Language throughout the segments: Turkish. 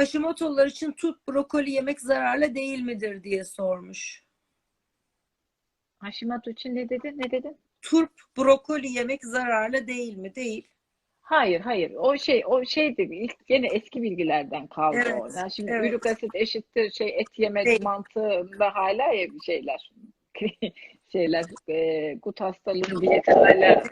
Hashimoto'lular için turp brokoli yemek zararlı değil midir diye sormuş. Hashimoto için ne dedin? Ne dedin? Turp brokoli yemek zararlı değil mi? Değil. Hayır, hayır. O şey, o şeydi. ilk gene eski bilgilerden kaldı Evet, o. Yani şimdi evet. ürik asit eşittir şey et yeme Değil. mantığında hala ya şeyler. Şeyler, e, gut hastalığının diyeti hala e,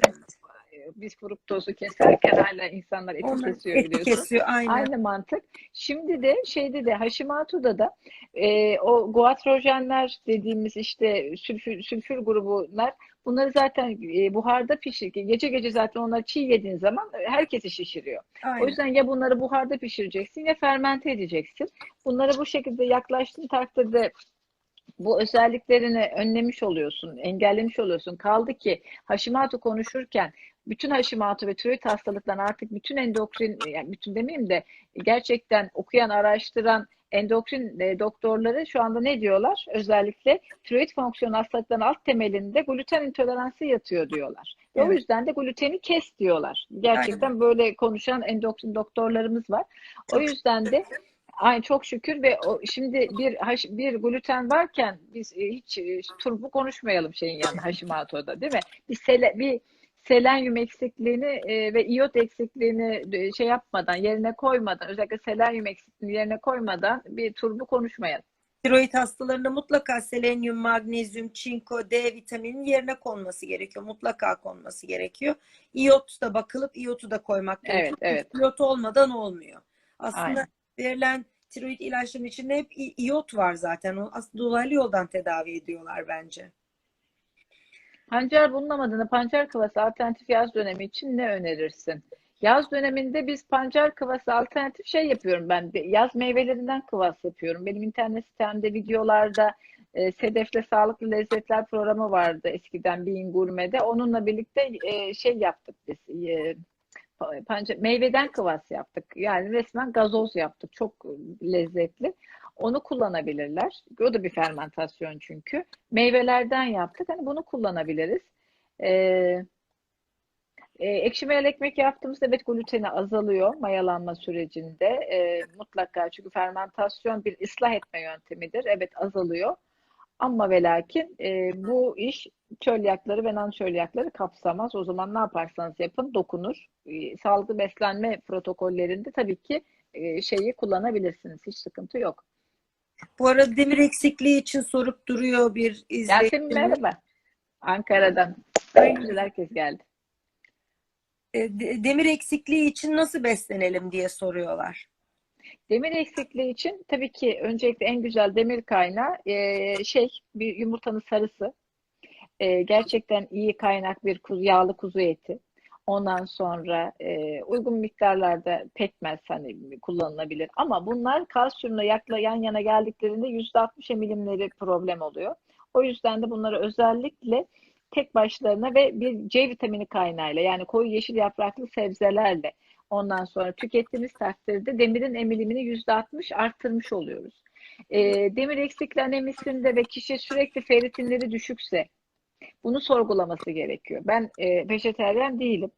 biz fruktozu keserken hala insanlar eti Onlar kesiyor eti biliyorsun. kesiyor aynen. Aynı mantık. Şimdi de şeyde de Hashimoto'da da e, o goitrojenler dediğimiz işte sülfür, sülfür grubunlar bunları zaten e, buharda pişir. Gece gece zaten onları çiğ yediğin zaman herkesi şişiriyor. aynen. O yüzden ya bunları buharda pişireceksin ya fermente edeceksin. Bunlara bu şekilde yaklaştığın takdirde bu özelliklerini önlemiş oluyorsun, engellemiş oluyorsun. Kaldı ki Hashimoto konuşurken bütün Hashimoto ve tiroid hastalıklarının artık bütün endokrin, yani bütün demeyeyim de gerçekten okuyan, araştıran endokrin e, doktorları şu anda ne diyorlar? Özellikle tiroid fonksiyon hastalıklarının alt temelinde gluten intoleransı yatıyor diyorlar. Ve o Evet. yüzden de gluteni kes diyorlar. Gerçekten böyle konuşan endokrin doktorlarımız var. O yüzden de Ay çok şükür ve o, şimdi bir haş- bir gluten varken biz e, hiç e, turbu konuşmayalım şeyin yanında Hashimoto'da değil mi? Bir sele, bir selenyum eksikliğini e, ve iyot eksikliğini e, şey yapmadan yerine koymadan özellikle selenyum eksikliğini yerine koymadan bir turbu konuşmayalım. Tiroid hastalarında mutlaka selenyum, magnezyum, çinko, D vitaminin yerine konması gerekiyor. Mutlaka konması gerekiyor. İyot da bakılıp iyotu da koymak Evet, gerekiyor. evet. İyot olmadan olmuyor. Aslında Aynen. verilen tiroid ilaçların içinde hep iyot var zaten. O aslında dolaylı yoldan tedavi ediyorlar bence. Pancar bulunamadığında pancar kıvası alternatif yaz dönemi için ne önerirsin? Yaz döneminde biz pancar kıvası alternatif şey yapıyorum ben. Yaz meyvelerinden kıvas yapıyorum. Benim internet sitemde videolarda e, Sedef'le Sağlıklı Lezzetler programı vardı eskiden Being Gurme'de. Onunla birlikte e, şey yaptık biz. E, pa- pancar, meyveden kıvas yaptık. Yani resmen gazoz yaptık. Çok lezzetli. Onu kullanabilirler. O da bir fermentasyon çünkü. Meyvelerden yaptık. Hani bunu kullanabiliriz. Ee, e, ekşi mayalı ekmek yaptığımızda evet gluteni azalıyor mayalanma sürecinde. Ee, mutlaka çünkü fermentasyon bir ıslah etme yöntemidir. Evet azalıyor. Ama ve lakin e, bu iş çölyakları ve non çölyakları kapsamaz. O zaman ne yaparsanız yapın dokunur. E, sağlıklı beslenme protokollerinde tabii ki e, şeyi kullanabilirsiniz. Hiç sıkıntı yok. Bu arada demir eksikliği için sorup duruyor bir Yasemin izleyicimiz. merhaba. Ankara'dan. Güzel herkes geldi. E, de- Demir eksikliği için nasıl beslenelim diye soruyorlar. Demir eksikliği için tabii ki öncelikle en güzel demir kaynağı e, şey bir yumurtanın sarısı. E, gerçekten iyi kaynak bir kuzu, yağlı kuzu eti. Ondan sonra e, uygun miktarlarda pekmez hani kullanılabilir. Ama bunlar kalsiyumla yakla yan yana geldiklerinde %60 emilimleri problem oluyor. O yüzden de bunları özellikle tek başlarına ve bir C vitamini kaynağıyla yani koyu yeşil yapraklı sebzelerle ondan sonra tükettiğimiz takdirde demirin emilimini %60 arttırmış oluyoruz. E, demir eksikliği anemisinde ve kişi sürekli ferritinleri düşükse bunu sorgulaması gerekiyor. Ben e, vejeteryan değilim.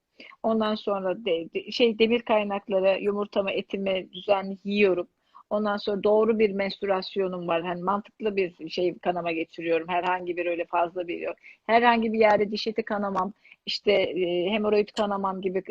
Ondan sonra de, de- şey demir kaynakları, yumurtamı, etimi düzenli yiyorum. Ondan sonra doğru bir menstruasyonum var. Hani mantıklı bir şey kanama geçiriyorum. Herhangi bir öyle fazla bir yok. Herhangi bir yerde diş eti kanamam, işte e, hemoroid kanamam gibi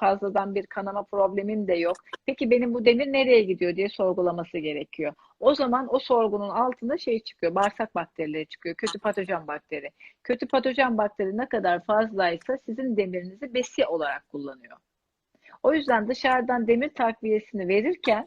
fazladan bir kanama problemim de yok. Peki benim bu demir nereye gidiyor diye sorgulaması gerekiyor. O zaman o sorgunun altında şey çıkıyor. Bağırsak bakterileri çıkıyor. Kötü patojen bakteri. Kötü patojen bakteri ne kadar fazlaysa sizin demirinizi besi olarak kullanıyor. O yüzden dışarıdan demir takviyesini verirken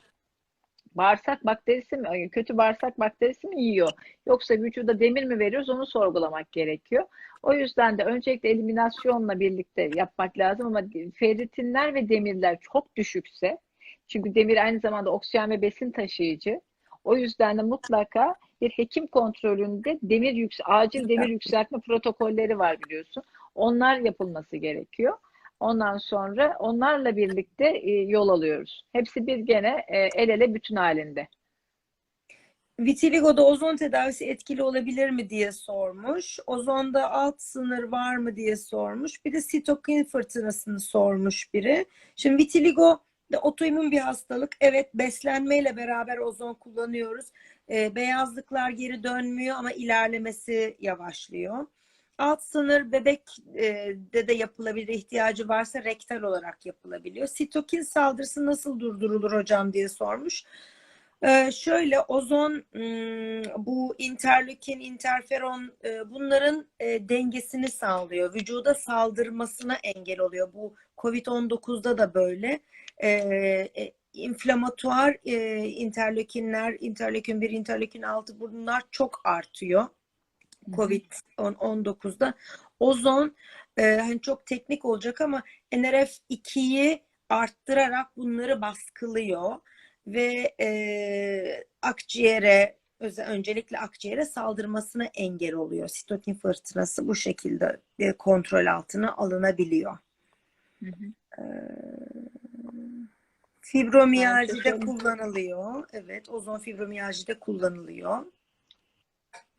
bağırsak bakterisi mi, kötü bağırsak bakterisi mi yiyor? Yoksa vücuda demir mi veriyoruz onu sorgulamak gerekiyor. O yüzden de öncelikle eliminasyonla birlikte yapmak lazım ama ferritinler ve demirler çok düşükse çünkü demir aynı zamanda oksijen ve besin taşıyıcı. O yüzden de mutlaka bir hekim kontrolünde demir yüks acil demir yükseltme protokolleri var biliyorsun. Onlar yapılması gerekiyor. Ondan sonra onlarla birlikte e, yol alıyoruz. Hepsi bir gene e, el ele bütün halinde. Vitiligo'da ozon tedavisi etkili olabilir mi diye sormuş. Ozonda alt sınır var mı diye sormuş. Bir de sitokin fırtınasını sormuş biri. Şimdi vitiligo Ve otoimmün bir hastalık. Evet beslenmeyle beraber ozon kullanıyoruz. Ee, beyazlıklar geri dönmüyor ama ilerlemesi yavaşlıyor. Alt sınır bebek e, de de yapılabilir ihtiyacı varsa rektal olarak yapılabiliyor. Sitokin saldırısı nasıl durdurulur hocam diye sormuş. Ee, şöyle ozon ım, bu interleukin, interferon e, bunların e, dengesini sağlıyor. Vücuda saldırmasına engel oluyor. Bu COVID-19'da da böyle. Ee, inflamatuar e, interleukinler, interleukin 1, interleukin 6 bunlar çok artıyor. Covid-19'da. Ozon e, hani çok teknik olacak ama NRF2'yi arttırarak bunları baskılıyor ve e, akciğere öncelikle akciğere saldırmasına engel oluyor. Sitokin fırtınası bu şekilde e, kontrol altına alınabiliyor. Hı hı. E, çok- kullanılıyor. Evet, ozon fibromiyajide kullanılıyor.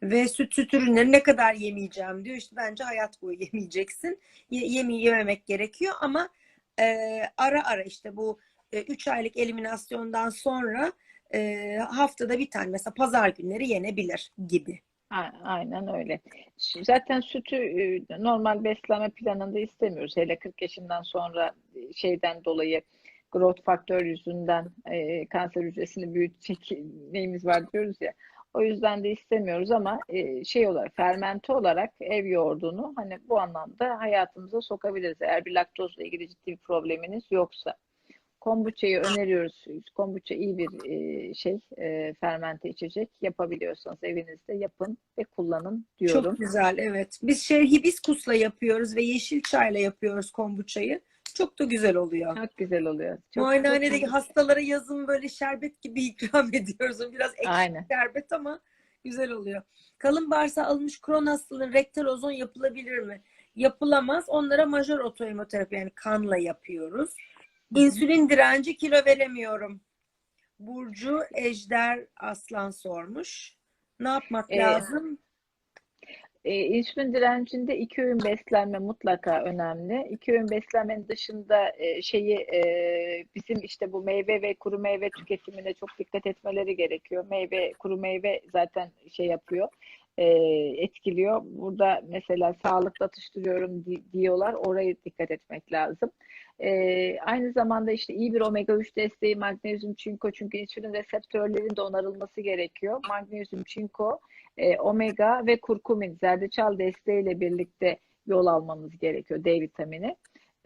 Ve süt süt ürünleri ne kadar yemeyeceğim diyor. İşte bence hayat boyu yemeyeceksin. Ye, yeme yememek gerekiyor ama e, ara ara işte bu 3 aylık eliminasyondan sonra e, haftada bir tane mesela pazar günleri yenebilir gibi. Aynen öyle. Zaten sütü e, normal beslenme planında istemiyoruz. Hele 40 yaşından sonra e, şeyden dolayı growth faktör yüzünden e, kanser hücresini büyütecek neyimiz var diyoruz ya. O yüzden de istemiyoruz ama e, şey olarak fermente olarak ev yoğurdunu hani bu anlamda hayatımıza sokabiliriz. Eğer bir laktozla ilgili ciddi bir probleminiz yoksa. Kombuçayı öneriyoruz. Kombuça iyi bir e, şey, e, fermente içecek. Yapabiliyorsanız evinizde yapın ve kullanın diyorum. Çok güzel evet. Biz şey hibiskusla yapıyoruz ve yeşil çayla yapıyoruz kombuçayı. Çok da güzel oluyor. Çok güzel oluyor. Çok, Muayenehanedeki çok- hastalara yazın böyle şerbet gibi ikram ediyoruz. Biraz ekşi Aynen. şerbet ama güzel oluyor. Kalın bağırsağı alınmış kron hastaların rektal ozon yapılabilir mi? Yapılamaz. Onlara majör otoimoterapi yani kanla yapıyoruz. İnsülin direnci kilo veremiyorum. Burcu Ejder Aslan sormuş. Ne yapmak Ee, lazım? E, insülin direncinde iki öğün beslenme mutlaka önemli. İki öğün beslenmenin dışında e, şeyi e, bizim işte bu meyve ve kuru meyve tüketimine çok dikkat etmeleri gerekiyor. Meyve, kuru meyve zaten şey yapıyor, e, etkiliyor. Burada mesela sağlıklı atıştırıyorum di- diyorlar. Oraya dikkat etmek lazım. E, aynı zamanda işte iyi bir omega 3 desteği magnezyum, çinko çünkü insülin reseptörlerinin de onarılması gerekiyor. Magnezyum, çinko e, omega ve kurkumin, zerdeçal desteğiyle birlikte yol almamız gerekiyor D vitamini.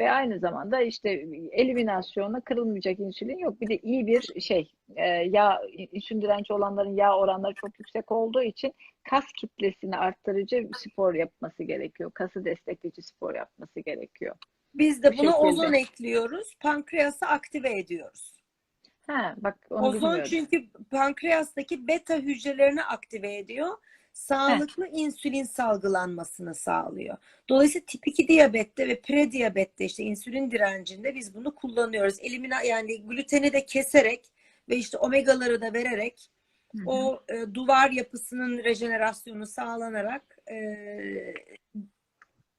Ve aynı zamanda işte eliminasyonla kırılmayacak insülin yok. Bir de iyi bir şey, e, yağ, insülin direnci olanların yağ oranları çok yüksek olduğu için kas kitlesini arttırıcı spor yapması gerekiyor. Kası destekleyici spor yapması gerekiyor. Biz de bu buna şekilde. ozon ekliyoruz. Pankreası aktive ediyoruz. Ha, bak onu Ozon bilmiyordum. çünkü pankreastaki beta hücrelerini aktive ediyor. Sağlıklı insülin salgılanmasını sağlıyor. Dolayısıyla tip 2 diyabette ve prediyabette işte insülin direncinde biz bunu kullanıyoruz. Elimina yani gluteni de keserek ve işte omegaları da vererek Hı hı. o e, duvar yapısının rejenerasyonu sağlanarak e,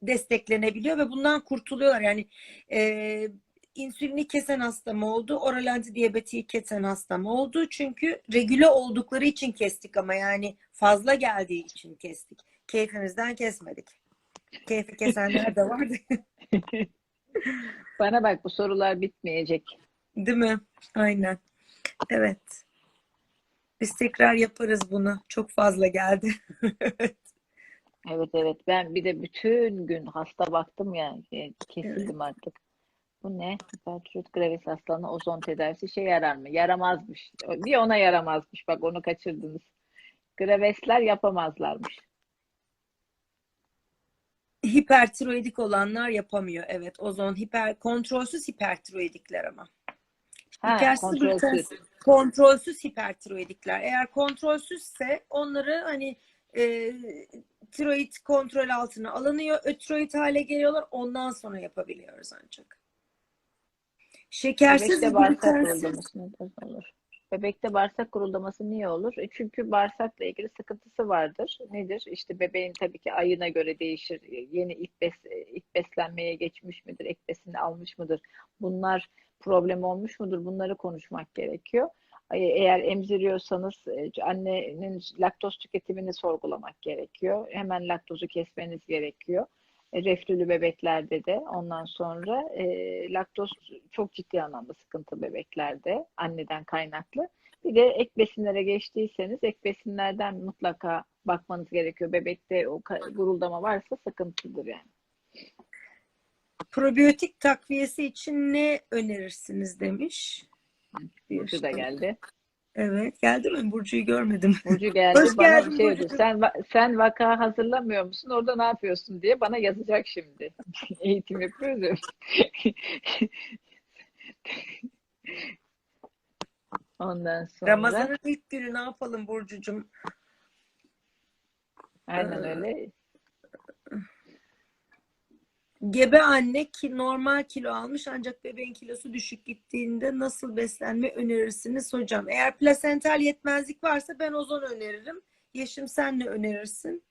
desteklenebiliyor ve bundan kurtuluyorlar. Yani e, insülini kesen hastam oldu, oral antidiyabetiği kesen hastam oldu. Çünkü regüle oldukları için kestik ama yani fazla geldiği için kestik. Keyfimizden kesmedik. Keyfi kesenler de vardı. Bana bak bu sorular bitmeyecek. Değil mi? Aynen. Evet. Biz tekrar yaparız bunu. Çok fazla geldi. Evet evet ben bir de bütün gün hasta baktım ya e, kesildim artık. Bu ne? Hipertiroid gravis hastalığına ozon tedavisi işe yarar mı? Yaramazmış. Bir ona yaramazmış. Bak onu kaçırdınız. Gravesler yapamazlarmış. Hipertiroidik olanlar yapamıyor. Evet, ozon hiper kontrolsüz hipertiroidikler ama. Ha, Şekersiz kontrolsüz. kontrolsüz hipertiroidikler. Eğer kontrolsüzse onları hani e, tiroid kontrol altına alınıyor. Ötiroid hale geliyorlar. Ondan sonra yapabiliyoruz ancak. Şekersiz Bebekte bağırsak glutensiz olur? Bebekte bağırsak kurulaması niye olur? E çünkü bağırsakla ilgili sıkıntısı vardır. Nedir? İşte bebeğin tabii ki ayına göre değişir. Yeni ilk, bes, ilk beslenmeye geçmiş midir? Ek besini almış mıdır? Bunlar problem olmuş mudur? Bunları konuşmak gerekiyor. E, Eğer emziriyorsanız e, annenin laktoz tüketimini sorgulamak gerekiyor. Hemen laktozu kesmeniz gerekiyor. E, Reflülü bebeklerde de ondan sonra e, laktoz çok ciddi anlamda sıkıntı bebeklerde anneden kaynaklı. Bir de ek besinlere geçtiyseniz ek besinlerden mutlaka bakmanız gerekiyor. Bebekte o guruldama varsa sıkıntıdır yani. Probiyotik takviyesi için ne önerirsiniz demiş. Burcu da geldi. Evet, geldi mi? Burcu'yu görmedim. Burcu geldi Hoş bana geldin şey Burcu. Sen sen vaka hazırlamıyor musun? Orada ne yapıyorsun diye bana yazacak şimdi. Eğitim yapıyoruz ya. Ondan sonra Ramazan'ın ilk günü ne yapalım Burcucuğum? aynen Ee, öyle. Gebe anne ki normal kilo almış ancak bebeğin kilosu düşük gittiğinde nasıl beslenme önerirsiniz hocam? Eğer plasental yetmezlik varsa ben ozon öneririm. Yeşim sen ne önerirsin?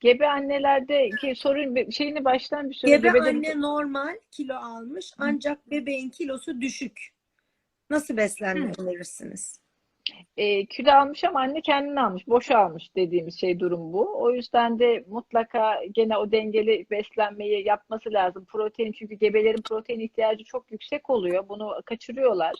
Gebe annelerde ki sorun şeyini baştan bir söyle. Gebe Gebede bir- anne normal kilo almış ancak bebeğin kilosu düşük. Nasıl beslenme önerirsiniz? E, kilo almış ama anne kendini almış, boş almış dediğimiz şey durum bu. O yüzden de mutlaka gene o dengeli beslenmeyi yapması lazım. Protein çünkü gebelerin protein ihtiyacı çok yüksek oluyor. Bunu kaçırıyorlar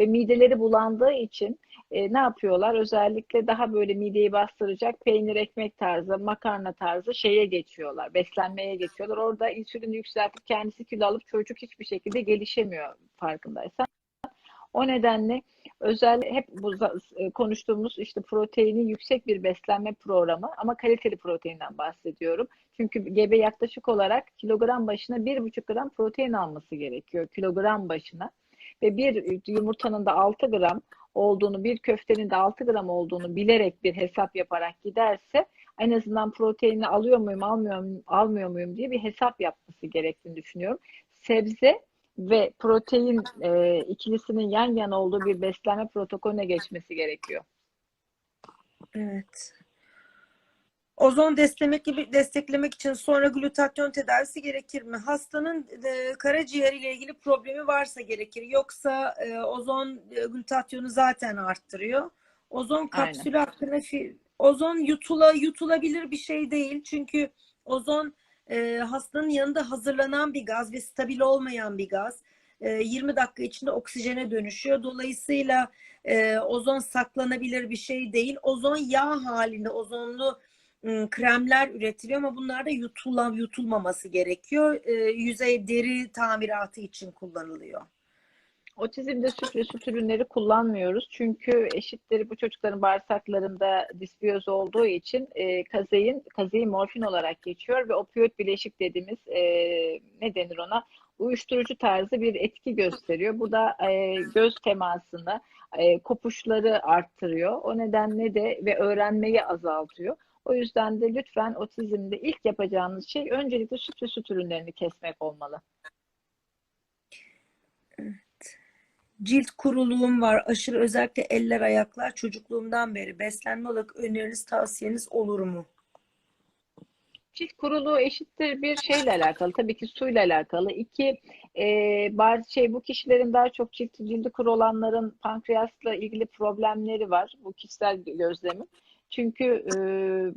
ve mideleri bulandığı için e, ne yapıyorlar? Özellikle daha böyle mideyi bastıracak peynir, ekmek tarzı, makarna tarzı şeye geçiyorlar. Beslenmeye geçiyorlar. Orada insülini yükseltip kendisi kilo alıp çocuk hiçbir şekilde gelişemiyor farkındaysan. O nedenle özel hep bu e, konuştuğumuz işte proteinin yüksek bir beslenme programı ama kaliteli proteinden bahsediyorum. Çünkü gebe yaklaşık olarak kilogram başına bir buçuk gram protein alması gerekiyor kilogram başına. Ve bir yumurtanın da 6 gram olduğunu, bir köftenin de 6 gram olduğunu bilerek bir hesap yaparak giderse en azından proteini alıyor muyum, almıyor muyum, almıyor muyum diye bir hesap yapması gerektiğini düşünüyorum. Sebze ve protein e, ikilisinin yan yana olduğu bir beslenme protokolüne geçmesi gerekiyor. Evet. Ozon desteklemek gibi desteklemek için sonra glutatyon tedavisi gerekir mi? Hastanın e, karaciğer ile ilgili problemi varsa gerekir. Yoksa e, ozon e, glutatyonu zaten arttırıyor. Ozon kapsülü hakkında ozon yutula yutulabilir bir şey değil. Çünkü ozon e, hastanın yanında hazırlanan bir gaz ve stabil olmayan bir gaz. E, 20 dakika içinde oksijene dönüşüyor. Dolayısıyla e, ozon saklanabilir bir şey değil. Ozon yağ halinde ozonlu ım, kremler üretiliyor ama bunlar da yutulan, yutulmaması gerekiyor. E, yüzey deri tamiratı için kullanılıyor. Otizmde süt ve süt ürünleri kullanmıyoruz. Çünkü eşitleri bu çocukların bağırsaklarında disbiyoz olduğu için e, kazein, kazein morfin olarak geçiyor ve opioid bileşik dediğimiz e, ne denir ona? Uyuşturucu tarzı bir etki gösteriyor. Bu da e, göz temasını, e, kopuşları arttırıyor. O nedenle de ve öğrenmeyi azaltıyor. O yüzden de lütfen otizmde ilk yapacağınız şey öncelikle süt ve süt ürünlerini kesmek olmalı. Cilt kuruluğum var. Aşırı özellikle eller ayaklar çocukluğumdan beri. Beslenme olarak öneriniz tavsiyeniz olur mu? Cilt kuruluğu eşittir bir şeyle alakalı. Tabii ki suyla alakalı. İki, e, bazı şey bu kişilerin daha çok cilt, cildi kuru olanların pankreasla ilgili problemleri var. Bu kişisel gözlemim. Çünkü e,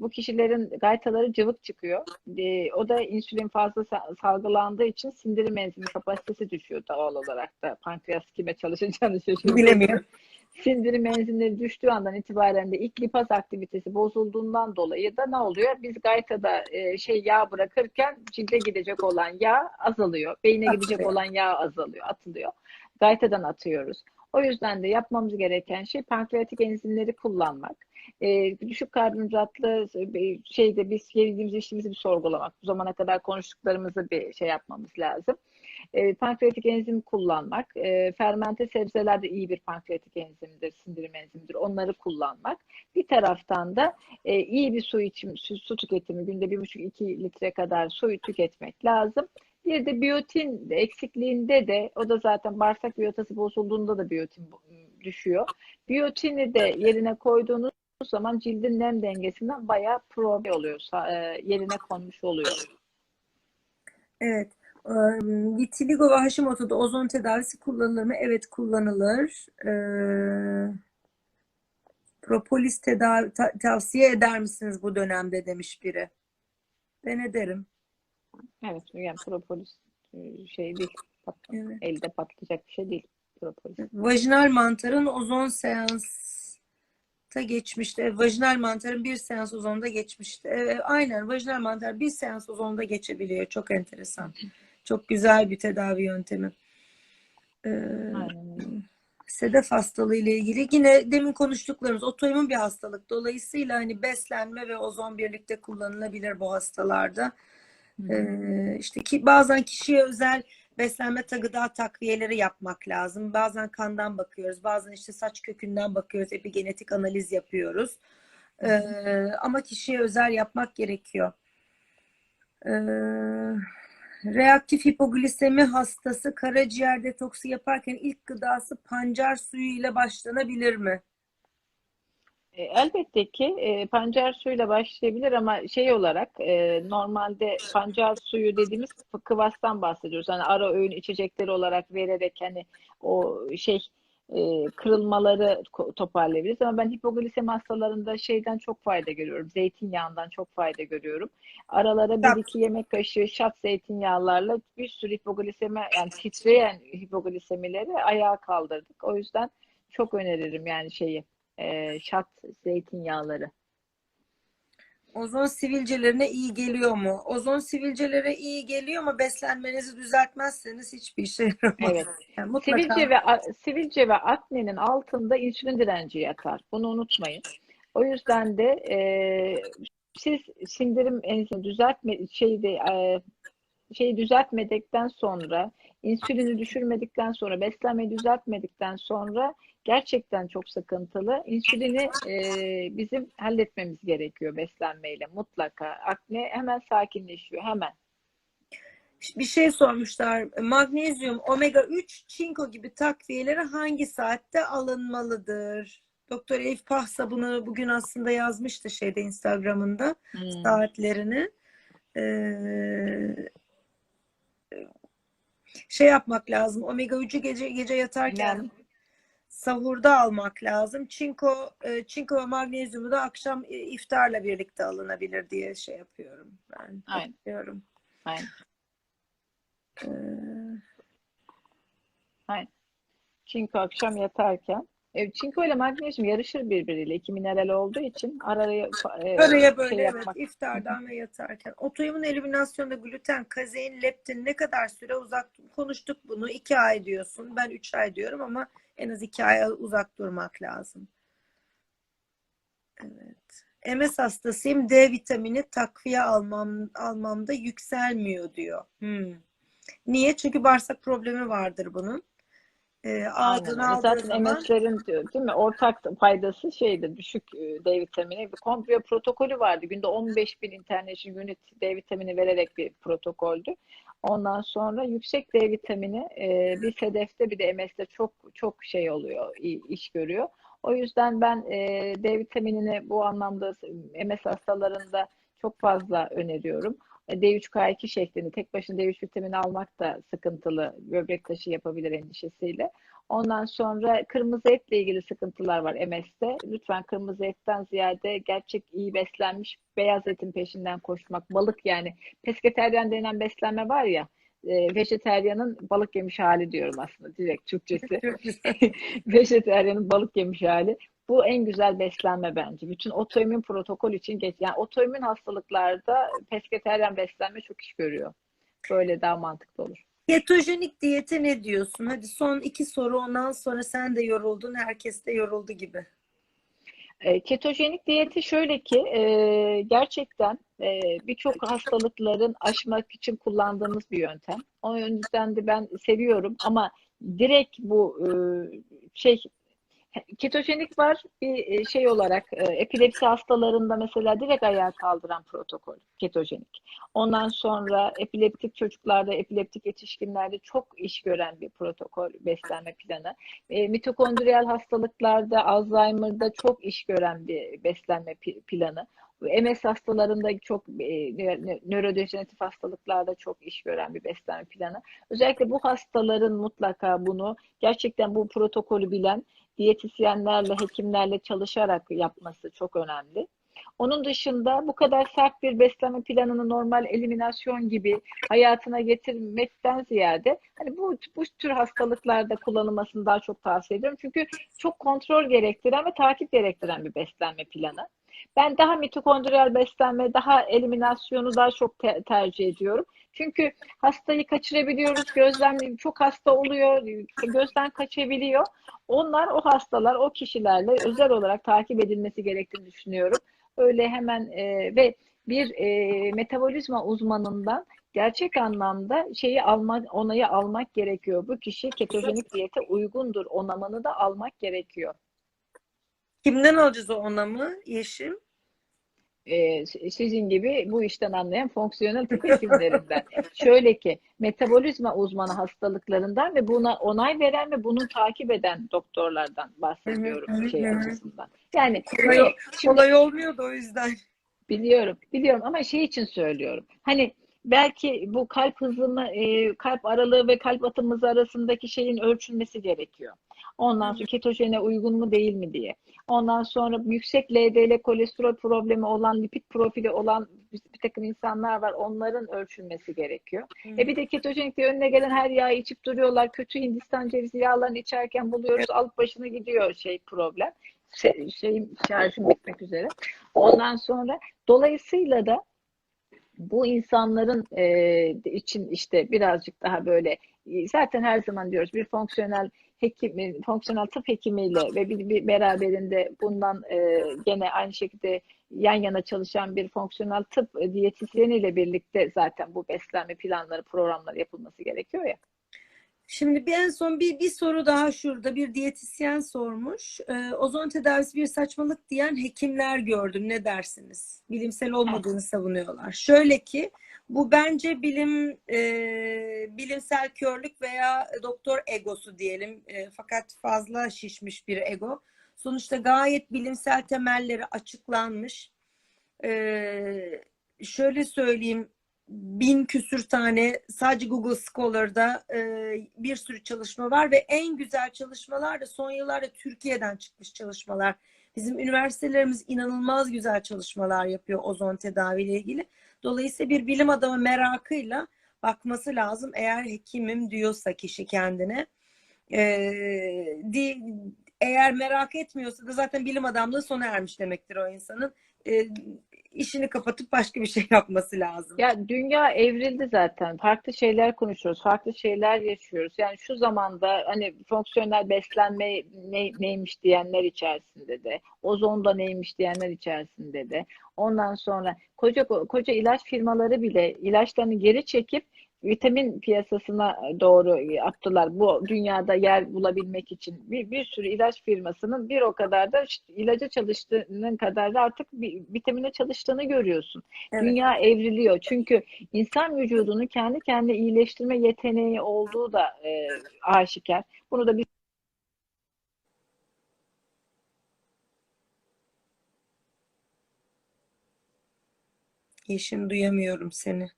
bu kişilerin gaytaları cıvık çıkıyor. E, o da insülin fazla sa- salgılandığı için sindirim enzimi kapasitesi düşüyor doğal olarak da. Pankreas kime çalışacağını şaşırıyor. Bilemiyorum. Sindirim enzimleri düştüğü andan itibaren de ilk lipaz aktivitesi bozulduğundan dolayı da ne oluyor? Biz gaytada e, şey yağ bırakırken cilde gidecek olan yağ azalıyor. Gidecek Atılıyor. olan yağ azalıyor, atılıyor. Gaytadan atıyoruz. O yüzden de yapmamız gereken şey pankreatik enzimleri kullanmak. E, düşük karbonhidratlı şeyde biz yediğimiz içtiğimizi bir sorgulamak. Bu zamana kadar konuştuklarımızı bir şey yapmamız lazım. E, pankreatik enzim kullanmak, e, fermente sebzeler de iyi bir pankreatik enzimdir, sindirim enzimidir. Onları kullanmak. Bir taraftan da e, iyi bir su içim, su, su tüketimi günde 1,5-2 litre kadar suyu tüketmek lazım. Bir de biyotin eksikliğinde de o da zaten bağırsak biyotası bozulduğunda da biyotin düşüyor. Biyotini de yerine koyduğunuz zaman cildin nem dengesinden bayağı problem oluyor, e, yerine konmuş oluyor. Evet. Vitiligo ve Hashimoto'da ozon tedavisi kullanılır mı? Evet kullanılır. Ee, propolis tedavi ta- tavsiye eder misiniz bu dönemde demiş biri. Ben ederim. Evet, yani propolis e, şey değil. Pat- Evet. elde patlayacak bir şey değil propolis. Vajinal mantarın ozon seansta geçmişti. Vajinal mantarın bir seans ozonda geçmişti. Evet, aynen vajinal mantar bir seans ozonda geçebiliyor. Çok enteresan. Çok güzel bir tedavi yöntemi. Ee, Aynen sedef hastalığı ile ilgili yine demin konuştuklarımız otoimmün bir hastalık. Dolayısıyla hani beslenme ve ozon birlikte kullanılabilir bu hastalarda. Ee, işte ki bazen kişiye özel beslenme ta- gıda takviyeleri yapmak lazım. Bazen kandan bakıyoruz. Bazen işte saç kökünden bakıyoruz. Epigenetik analiz yapıyoruz. Ee, ama kişiye özel yapmak gerekiyor. Ee, reaktif hipoglisemi hastası karaciğer detoksu yaparken ilk gıdası pancar suyu ile başlanabilir mi? E, Elbette ki e, pancar suyuyla başlayabilir ama şey olarak e, normalde pancar suyu dediğimiz kı- kıvastan bahsediyoruz. Hani ara öğün içecekleri olarak vererek hani o şey e, kırılmaları toparlayabiliriz. Ama ben hipoglisemi hastalarında şeyden çok fayda görüyorum. Zeytinyağından çok fayda görüyorum. Aralara bir iki yemek kaşığı şat zeytinyağlarla bir sürü hipoglisemi yani titreyen hipoglisemileri ayağa kaldırdık. O yüzden çok öneririm yani şeyi e, şat zeytinyağları. Ozon sivilcelerine iyi geliyor mu? Ozon sivilcelere iyi geliyor ama beslenmenizi düzeltmezseniz hiçbir işe yaramaz. Evet. Yani mutlaka Sivilce ve sivilce ve aknenin altında insülin direnci yatar. Bunu unutmayın. O yüzden de e, siz sindirim enzimi düzeltme şeyde e, şeyi düzeltmedikten sonra, insülini düşürmedikten sonra, beslenmeyi düzeltmedikten sonra gerçekten çok sıkıntılı. İnsülini e, bizim halletmemiz gerekiyor beslenmeyle mutlaka. Akne hemen sakinleşiyor, hemen. bir şey sormuşlar. Magnezyum, omega 3, çinko gibi takviyeleri hangi saatte alınmalıdır? Doktor Elif Pahsa bunu bugün aslında yazmıştı şeyde Instagram'ında Hmm. saatlerini. Ee, şey yapmak lazım. Omega 3'ü gece gece yatarken Yani sahurda almak lazım. Çinko, e, çinko ve magnezyumu da akşam e, iftarla birlikte alınabilir diye şey yapıyorum. Ben Aynen. yapıyorum. aynen. Ee, Aynen. Çinko akşam yatarken. E, çinko ile magnezyum yarışır birbiriyle. İki mineral olduğu için araya e, Araya böyle şey evet yapmak. iftardan ve yatarken. Otoimmün eliminasyonda gluten, kazein, leptin ne kadar süre uzak konuştuk bunu. iki ay diyorsun. Ben üç ay diyorum ama en az iki ay uzak durmak lazım. Evet. MS hastasıyım. D vitamini takviye almam almamda yükselmiyor diyor. Hmm. Niye? Çünkü bağırsak problemi vardır bunun. Ee, ağzına Aynen. aldığı Zaten zaman MS'lerin diyor, değil mi? Ortak faydası şeydi düşük e, D vitamini. Bir komple protokolü vardı. Günde 15 bin International Unit D vitamini vererek bir protokoldü. Ondan sonra yüksek D vitamini e, bir sedefte bir de MS'de çok çok şey oluyor, iş görüyor. O yüzden ben e, D vitaminini bu anlamda MS hastalarında çok fazla öneriyorum. E, D3K2 şeklinde tek başına D3 vitamini almak da sıkıntılı. Böbrek taşı yapabilir endişesiyle. Ondan sonra kırmızı etle ilgili sıkıntılar var MS'te. Lütfen kırmızı etten ziyade gerçek iyi beslenmiş beyaz etin peşinden koşmak. Balık yani pesketeryan denen beslenme var ya e, vejeteryanın balık yemiş hali diyorum aslında direkt Türkçesi. Vejeteryanın balık yemiş hali. Bu en güzel beslenme bence. Bütün otoimmün protokol için geç. Yani otoimmün hastalıklarda pesketeryan beslenme çok iş görüyor. Böyle daha mantıklı olur. Ketojenik diyete ne diyorsun? Hadi son iki soru ondan sonra sen de yoruldun, herkes de yoruldu gibi. E, Ketojenik diyeti şöyle ki e, gerçekten e, birçok hastalıkların aşmak için kullandığımız bir yöntem. O yüzden de ben seviyorum ama direkt bu e, şey ketojenik var bir e, şey olarak e, epilepsi hastalarında mesela direkt ayağa kaldıran protokol ketojenik. Ondan sonra epileptik çocuklarda, epileptik yetişkinlerde çok iş gören bir protokol beslenme planı. E, mitokondriyal hastalıklarda, Alzheimer'da çok iş gören bir beslenme planı. MS hastalarında çok nö- nörodejeneratif hastalıklarda çok iş gören bir beslenme planı. Özellikle bu hastaların mutlaka bunu gerçekten bu protokolü bilen diyetisyenlerle, hekimlerle çalışarak yapması çok önemli. Onun dışında bu kadar sert bir beslenme planını normal eliminasyon gibi hayatına getirmekten ziyade hani bu, bu tür hastalıklarda kullanılmasını daha çok tavsiye ediyorum. Çünkü çok kontrol gerektiren ve takip gerektiren bir beslenme planı. Ben daha mitokondriyal beslenme, daha eliminasyonu daha çok te- tercih ediyorum. Çünkü hastayı kaçırabiliyoruz, gözlem çok hasta oluyor, gözden kaçabiliyor. Onlar o hastalar, o kişilerle özel olarak takip edilmesi gerektiğini düşünüyorum. Öyle hemen e, ve bir e, metabolizma uzmanından gerçek anlamda şeyi almak, onayı almak gerekiyor. Bu kişi ketojenik diyete uygundur. Onamını da almak gerekiyor. Kimden alacağız o onamı Yeşim? e, sizin gibi bu işten anlayan fonksiyonel tıp hekimlerinden. Şöyle ki metabolizma uzmanı hastalıklarından ve buna onay veren ve bunu takip eden doktorlardan bahsediyorum şey açısından. Yani Kolay, e, şimdi kolay olmuyordu o yüzden. biliyorum, biliyorum ama şey için söylüyorum. Hani belki bu kalp hızını, e, kalp aralığı ve kalp atımımız arasındaki şeyin ölçülmesi gerekiyor. Ondan sonra ketojene uygun mu değil mi diye. Ondan sonra yüksek LDL kolesterol problemi olan, lipid profili olan bir, takım insanlar var. Onların ölçülmesi gerekiyor. E bir de ketojenik diye önüne gelen her yağı içip duruyorlar. Kötü Hindistan cevizi yağlarını içerken buluyoruz. Alıp başına gidiyor şey problem. Şey, şeyim şarjım bitmek üzere. Ondan sonra dolayısıyla da bu insanların e, için işte birazcık daha böyle e, zaten her zaman diyoruz bir fonksiyonel hekim, fonksiyonel tıp hekimiyle ve bir, bir beraberinde bundan e, gene aynı şekilde yan yana çalışan bir fonksiyonel tıp diyetisyeniyle birlikte zaten bu beslenme planları, programları yapılması gerekiyor ya. Şimdi bir en son bir, bir soru daha şurada. Bir diyetisyen sormuş. Ee, ozon tedavisi bir saçmalık diyen hekimler gördüm. Ne dersiniz? Bilimsel olmadığını savunuyorlar. Şöyle ki bu bence bilim e, bilimsel körlük veya doktor egosu diyelim. E, fakat fazla şişmiş bir ego. Sonuçta gayet bilimsel temelleri açıklanmış. E, şöyle söyleyeyim bin küsür tane sadece Google Scholar'da e, bir sürü çalışma var ve en güzel çalışmalar da son yıllarda Türkiye'den çıkmış çalışmalar. Bizim üniversitelerimiz inanılmaz güzel çalışmalar yapıyor ozon tedaviyle ilgili. Dolayısıyla bir bilim adamı merakıyla bakması lazım eğer hekimim diyorsa kişi kendine. E, di, eğer merak etmiyorsa da zaten bilim adamlığı sona ermiş demektir o insanın. E, işini kapatıp başka bir şey yapması lazım. Ya dünya evrildi zaten. Farklı şeyler konuşuyoruz, farklı şeyler yaşıyoruz. Yani şu zamanda hani fonksiyonel beslenme ne, neymiş diyenler içerisinde de, ozon da neymiş diyenler içerisinde de. Ondan sonra koca koca ilaç firmaları bile ilaçlarını geri çekip vitamin piyasasına doğru attılar. Bu dünyada yer bulabilmek için bir, bir sürü ilaç firmasının bir o kadar da işte ilaca çalıştığının kadar da artık vitamine çalıştığını görüyorsun. Evet. Dünya evriliyor. Çünkü insan vücudunun kendi kendine iyileştirme yeteneği olduğu da e, aşikar. Bunu da biz Yeşim duyamıyorum seni.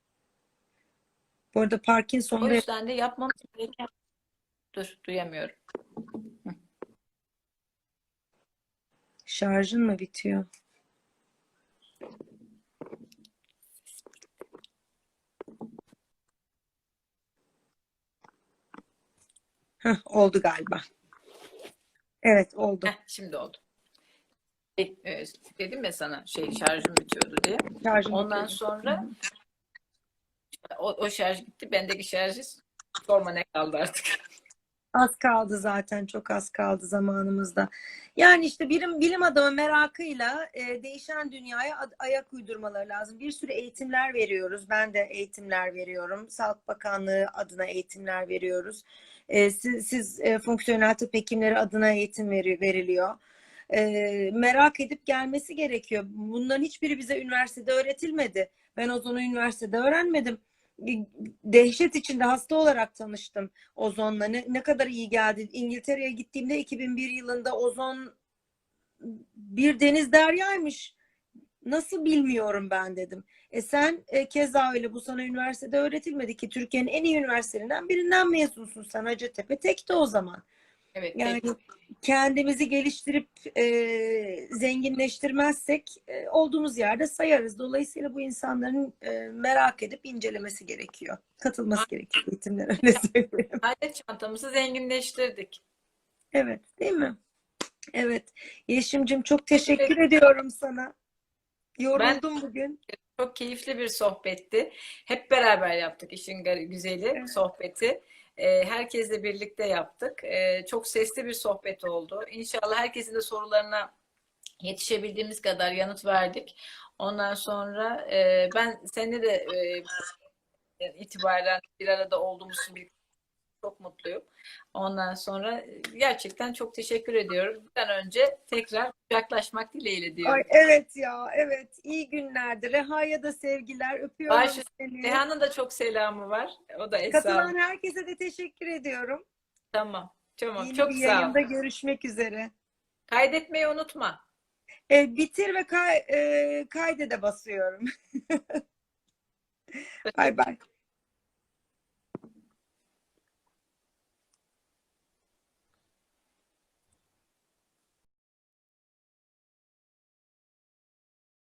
Bu arada o Parkinson'da yüzden de yapmamız gereken dur duyamıyorum. şarjın mı bitiyor? Heh, oldu galiba. Evet oldu. Heh, şimdi oldu. E, e, dedim ya sana şey şarjım bitiyordu diye. Şarjın Ondan bitiyor. sonra o, o şarj gitti. Bendeki şarjı sorma ne kaldı artık. Az kaldı zaten çok az kaldı zamanımızda. Yani işte bilim bilim adamı merakıyla e, değişen dünyaya ad- ayak uydurmaları lazım. Bir sürü eğitimler veriyoruz. Ben de eğitimler veriyorum. Sağlık Bakanlığı adına eğitimler veriyoruz. E, siz siz e, fonksiyonel tıp hekimleri adına eğitim veri- veriliyor. E, merak edip gelmesi gerekiyor. Bunların hiçbiri bize üniversitede öğretilmedi. Ben ozonu üniversitede öğrenmedim. Dehşet içinde hasta olarak tanıştım ozonla. Ne, ne kadar iyi geldi. İngiltere'ye gittiğimde 2001 yılında ozon bir deniz deryaymış. Nasıl bilmiyorum ben dedim. E sen e, keza öyle bu sana üniversitede öğretilmedi ki Türkiye'nin en iyi üniversitelerinden birinden mezunsun sen Hacettepe tekti o zaman. Evet. Yani peki. Kendimizi geliştirip e, zenginleştirmezsek e, olduğumuz yerde sayarız. Dolayısıyla bu insanların e, merak edip incelemesi gerekiyor. Katılması gerekiyor eğitimlere öyle söyleyeyim. Alet çantamızı zenginleştirdik. Evet, değil mi? Evet. Yeşimcim çok teşekkür ediyorum sana. Yoruldum bugün. Çok keyifli bir sohbetti. Hep beraber yaptık işin güzeli Evet. sohbeti. Ee, herkesle birlikte yaptık. Ee, çok sesli bir sohbet oldu. İnşallah herkesin de sorularına yetişebildiğimiz kadar yanıt verdik. Ondan sonra e, ben seninle de e, itibaren bir arada olduğumuz için bir- çok mutluyum. Ondan sonra e, gerçekten çok teşekkür ediyorum. An önce tekrar kucaklaşmak dileğiyle diyorum. Ay, evet ya, evet. İyi günlerdi. Reha'ya da sevgiler. Öpüyorum Baş- seni. Reha'nın da çok selamı var. O da Esra. Katılan herkese de teşekkür ediyorum. Tamam. Tamam. Yeni Çok bir sağ ol. yayında görüşmek üzere. Kaydetmeyi unutma. E, bitir ve kay, e, kaydede basıyorum. Bay bay.